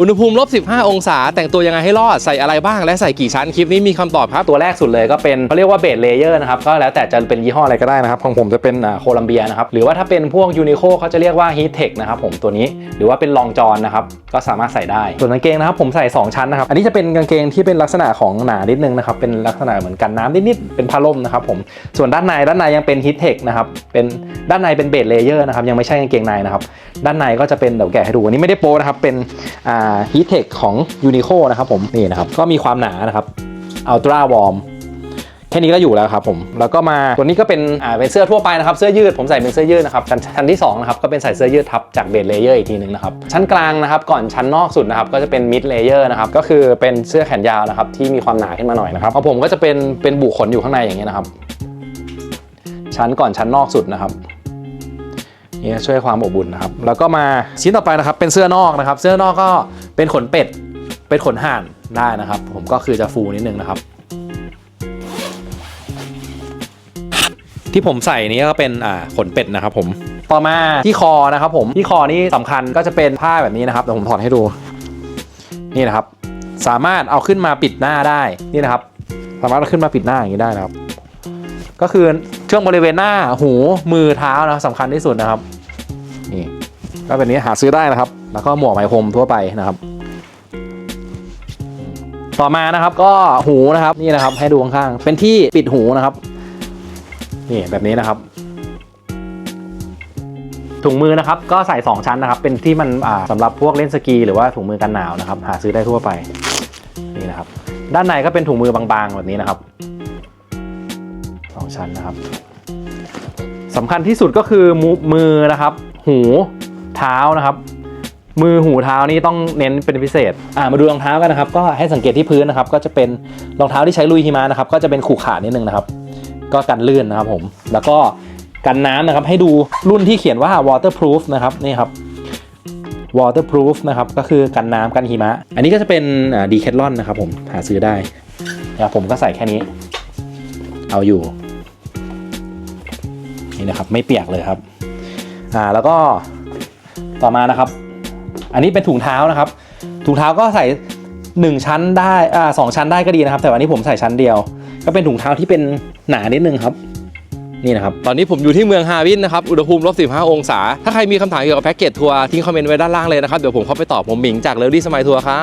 อุณหภูมิลบ15 องศา แต่งตัวยังไงให้รอด ใส่อะไรบ้างและใส่กี่ชั้น คลิปนี้มีคำตอบครับ ตัวแรกสุดเลยก็เป็นเขาเรียกว่าเบสเลเยอร์นะครับ ก็แล้วแต่จะเป็นยี่ห้ออะไรก็ได้นะครับ ของผมจะเป็นโคลัมเบียนะครับ หรือว่าถ้าเป็นพวกยูนิโคเขาจะเรียกว่าฮีทเทคนะครับผมตัวนี้ หรือว่าเป็นลองจอนนะครับ ก็สามารถใส่ได้ ส่วนกางเกงนะครับผมใส่ 2 ชั้นนะครับ อันนี้จะเป็นกางเกงที่เป็นลักษณะของหนานิดนึงนะครับ เป็นลักษณะเหมือนกันน้ำนิดๆ เป็นผ้าล่มนะครับผม ส่วนด้านในด้านในยังเป็นฮีทเทคนะครับ เป็นด้านในเป็นเบสเลเยอร์นะครับ ยังไม่ใช่กางเกงในนะครับ ด้านในก็จะเป็นเดี๋ยวแกะให้ดูอันนี้ไม่ได้โปนะครับเป็นอ่าฮีทเทคของยูนิโคนะครับผมนี่นะครับก็มีความหนานะครับอัลตร้าวอร์มแค่นี้ก็อยู่แล้วครับผมแล้วก็มาตัวนี้ก็เป็นอ่าเป็นเสื้อทั่วไปนะครับเสื้อยืดผมใส่เป็นเสื้อยืดนะครับชั้นชั้นที่2นะครับก็เป็นใส่เสื้อยืดทับจากเบสเลเยอร์อีกทีหนึ่งนะครับชั้นกลางนะครับก่อนชั้นนอกสุดนะครับก็จะเป็นมิดเลเยอร์นะครับก็คือเป็นเสื้อแขนยาวนะครับที่มีความหนาขึ้นมาหน่อยนะครับของผมก็จะเป็นเป็นบุขนอยู่ข้างในอย่างเงี้ยนะครับชั้นก่อนชั้นนอกสุดนะครับ นี่ช่วยความอบอุ่นนะครับ แล้วก็มาชิ้นต่อไปนะครับเป็นเสื้อนอกนะครับ เสื้อนอกก็เป็นขนเป็ด เป็นขนห่านได้นะครับ ผมก็คือจะฟูนิดนึงนะครับ ที่ผมใส่นี้ก็เป็นอ่าขนเป็ดนะครับ ผมต่อมาที่คอนะครับ ผมที่คอนี่สำคัญก็จะเป็นผ้าแบบนี้นะครับเดี๋ยวผมถอดให้ดู นี่นะครับ สามารถเอาขึ้นมาปิดหน้าได้นี่นะครับ สามารถเอาขึ้นมาปิดหน้าอย่างนี้ได้นะครับ ก็คือช่วงบริเวณหน้าหูมือเท้านะสำคัญที่สุดนะครับ ก็เป็นนี้หาซื้อได้นะครับ แล้วก็หมวกไหมพรมทั่วไปนะครับ ต่อมานะครับก็หูนะครับนี่นะครับ ให้ดูข้างๆเป็นที่ปิดหูนะครับนี่แบบนี้นะครับ ถุงมือนะครับ ก็ใส่ 2 ชั้นนะครับ เป็นที่มันอ่าสำหรับพวกเล่นสกีหรือว่าถุงมือกันหนาวนะครับ หาซื้อได้ทั่วไปนี่นะครับ ด้านในก็เป็นถุงมือบางๆ แบบนี้นะครับสองชั้นนะครับสำคัญที่สุดก็คือมือนะครับ หู ท้านะครับ มือหูเท้านี่ต้องเน้นเป็นพิเศษอ่ามาดูรองเท้ากันนะครับ ก็ให้สังเกตที่พื้นนะครับ ก็จะเป็นรองเท้าที่ใช้ลุยหิมะนะครับ ก็จะเป็นขูขานิดนึงนะครับ ก็กันลื่นนะครับผม แล้วก็กันน้ำนะครับให้ดูรุ่นที่เขียนว่า waterproof นะครับนี่ครับ waterproof นะครับก็คือกันน้ำกันหิมะ อันนี้ก็จะเป็นดีแคทลอนนะครับผมหาซื้อได้นะครับผมก็ใส่แค่นี้ เอาอยู่ นี่นะครับไม่เปียกเลยครับอ่าแล้วก็ ต่อมานะครับ อันนี้เป็นถุงเท้านะครับ ถุงเท้าก็ใส่ 1 ชั้นได้อ่าสองชั้นได้ก็ดีนะครับ แต่วันนี้ผมใส่ชั้นเดียว ก็เป็นถุงเท้าที่เป็นหนานิดนึงครับนี่นะครับ ตอนนี้ผมอยู่ที่เมืองฮาวินนะครับ อุณหภูมิลบ 15 องศา ถ้าใครมีคำถามเกี่ยวกับแพ็กเกจทัวร์ทิ้งคอมเมนต์ไว้ด้านล่างเลยนะครับ เดี๋ยวผมเข้าไปตอบผมหมิงจากเลดี้สมัยทัวร์ครับ